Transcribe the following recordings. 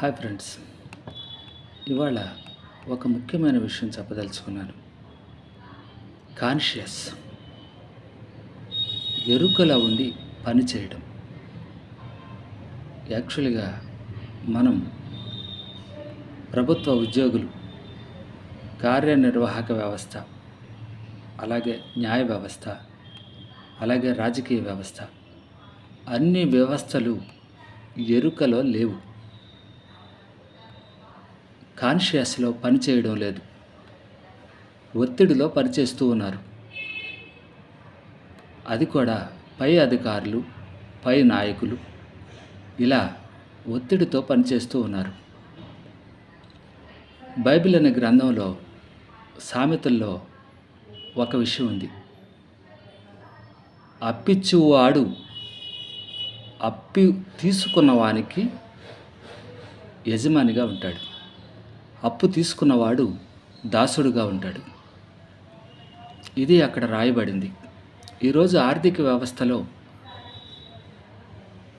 Hi friends. ఇవాళ ఒక ముఖ్యమైన విషయం చెప్పదలుచుకున్నాను. కాన్షియస్. ఎరుకలా ఉండి పని చేయడం. యాక్చువల్గా మనం ప్రభుత్వ ఉద్యోగులు కార్యనిర్వాహక వ్యవస్థ అలాగే న్యాయ వ్యవస్థ అలాగే రాజకీయ వ్యవస్థ అన్ని వ్యవస్థలు ఎరుకలో లేవు. కాన్షియస్లో పనిచేయడం లేదు. ఒత్తిడిలో పనిచేస్తూ ఉన్నారు. అది కూడా పై అధికారులు పై నాయకులు ఇలా ఒత్తిడితో పనిచేస్తూ ఉన్నారు. బైబిల్ అనే గ్రంథంలో సామెతల్లో ఒక విషయం ఉంది. అప్పిచ్చువాడు అప్పి తీసుకున్నవానికి యజమానిగా ఉంటాడు. అప్పు తీసుకున్నవాడు దాసుడుగా ఉంటాడు. ఇది అక్కడ రాయబడింది. ఈరోజు ఆర్థిక వ్యవస్థలో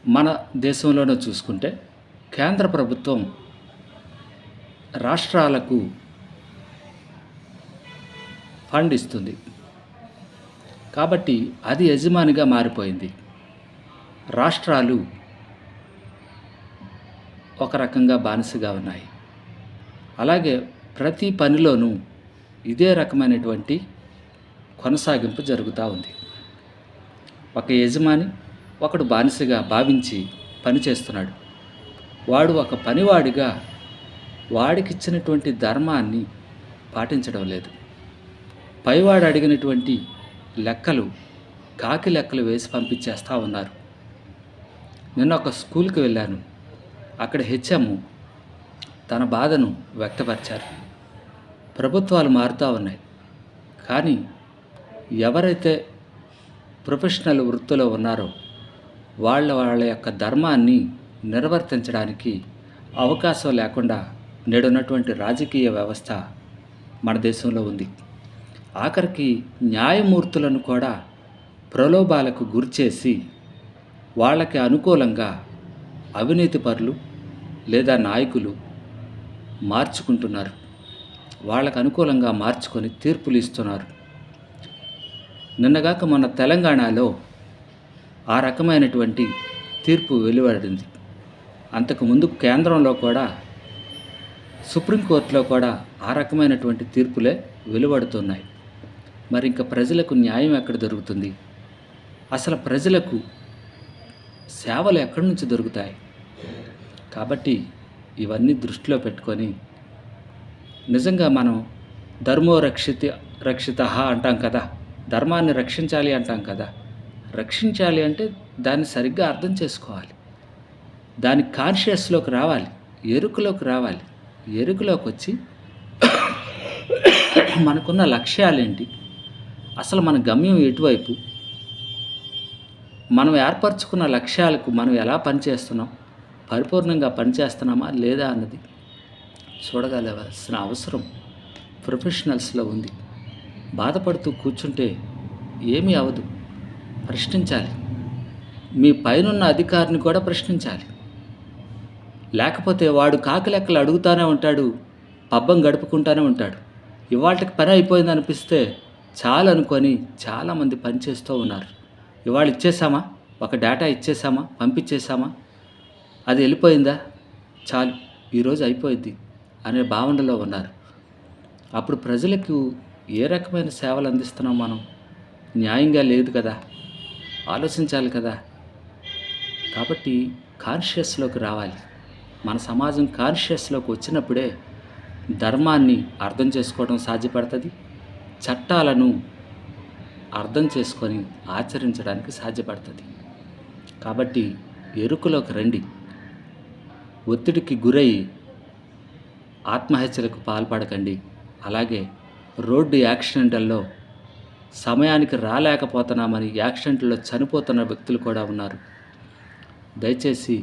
మన దేశంలోనే చూసుకుంటే కేంద్ర ప్రభుత్వం రాష్ట్రాలకు ఫండ్ ఇస్తుంది. కాబట్టి అది యజమానిగా మారిపోయింది. రాష్ట్రాలు ఒక రకంగా బానిసగా ఉన్నాయి. అలాగే ప్రతి పనిలోనూ ఇదే రకమైనటువంటి కొనసాగింపు జరుగుతూ ఉంది. ఒక యజమాని ఒకడు బానిసగా భావించి పని చేస్తున్నాడు. వాడు ఒక పనివాడిగా వాడికిచ్చినటువంటి ధర్మాన్ని పాటించడం లేదు. పైవాడు అడిగినటువంటి లెక్కలు కాకి లెక్కలు వేసి పంపించేస్తూ ఉన్నారు. నిన్న ఒక స్కూల్కి వెళ్ళాను. అక్కడ హెచ్ఎం తన బాధను వ్యక్తపరిచారు. ప్రభుత్వాలు మారుతూ ఉన్నాయి. కానీ ఎవరైతే ప్రొఫెషనల్ వృత్తిలో ఉన్నారో వాళ్ళ వాళ్ళ యొక్క ధర్మాన్ని నిర్వర్తించడానికి అవకాశం లేకుండా నేడున్నటువంటి రాజకీయ వ్యవస్థ మన దేశంలో ఉంది. ఆఖరికి న్యాయమూర్తులను కూడా ప్రలోభాలకు గురిచేసి వాళ్ళకి అనుకూలంగా అవినీతి పరులు లేదా నాయకులు మార్చుకుంటున్నారు. వాళ్ళకు అనుకూలంగా మార్చుకొని తీర్పులు ఇస్తున్నారు. నిన్నగాక మన తెలంగాణలో ఆ రకమైనటువంటి తీర్పు వెలువడింది. అంతకుముందు కేంద్రంలో కూడా సుప్రీంకోర్టులో కూడా ఆ రకమైనటువంటి తీర్పులే వెలువడుతున్నాయి. మరి ఇంకా ప్రజలకు న్యాయం ఎక్కడ దొరుకుతుంది? అసలు ప్రజలకు సేవలు ఎక్కడి నుంచి దొరుకుతాయి? కాబట్టి ఇవన్నీ దృష్టిలో పెట్టుకొని నిజంగా మనం ధర్మో రక్షిత రక్షిత అంటాం కదా ధర్మాన్ని రక్షించాలి అంటాం కదా రక్షించాలి అంటే దాన్ని సరిగ్గా అర్థం చేసుకోవాలి. దాని కాన్షియస్లోకి రావాలి ఎరుకలోకి రావాలి. ఎరుకలోకి వచ్చి మనకున్న లక్ష్యాలేంటి? అసలు మన గమ్యం ఎటువైపు? మనం ఏర్పరచుకున్న లక్ష్యాలకు మనం ఎలా పనిచేస్తున్నాం? పరిపూర్ణంగా పనిచేస్తున్నామా లేదా అన్నది చూడగలవలసిన అవసరం ప్రొఫెషనల్స్లో ఉంది. బాధపడుతూ కూర్చుంటే ఏమీ అవదు. ప్రశ్నించాలి. మీ పైనున్న అధికారిని కూడా ప్రశ్నించాలి. లేకపోతే వాడు కాకి లెక్కలు అడుగుతూనే ఉంటాడు పబ్బం గడుపుకుంటూనే ఉంటాడు. ఇవాళకి పని అయిపోయింది అనిపిస్తే చాలు అనుకొని చాలామంది పనిచేస్తూ ఉన్నారు. ఇవాళ ఇచ్చేసామా ఒక డేటా ఇచ్చేసామా పంపించేసామా అది వెళ్ళిపోయిందా? చాలు ఈరోజు అయిపోయింది అనే భావనలో ఉన్నారు. అప్పుడు ప్రజలకు ఏ రకమైన సేవలు అందిస్తున్నాం మనం? న్యాయంగా లేదు కదా ఆలోచించాలి కదా. కాబట్టి కాన్షియస్లోకి రావాలి. మన సమాజం కాన్షియస్లోకి వచ్చినప్పుడే ధర్మాన్ని అర్థం చేసుకోవడం సాధ్యపడుతుంది చట్టాలను అర్థం చేసుకొని ఆచరించడానికి సాధ్యపడుతుంది. కాబట్టి ఎరుకులోకి రండి. ఒత్తిడికి గురై ఆత్మహత్యలకు పాల్పడకండి. అలాగే రోడ్డు యాక్సిడెంట్లలో సమయానికి రాలేకపోతున్నామని యాక్సిడెంట్లో చనిపోతున్న వ్యక్తులు కూడా ఉన్నారు. దయచేసి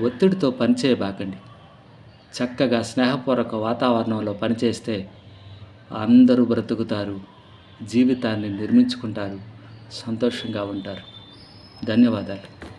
ఒత్తిడితో పనిచేయబాకండి చక్కగా స్నేహపూర్వక వాతావరణంలో పనిచేస్తే అందరూ బ్రతుకుతారు జీవితాన్ని నిర్మించుకుంటారు సంతోషంగా ఉంటారు. ధన్యవాదాలు.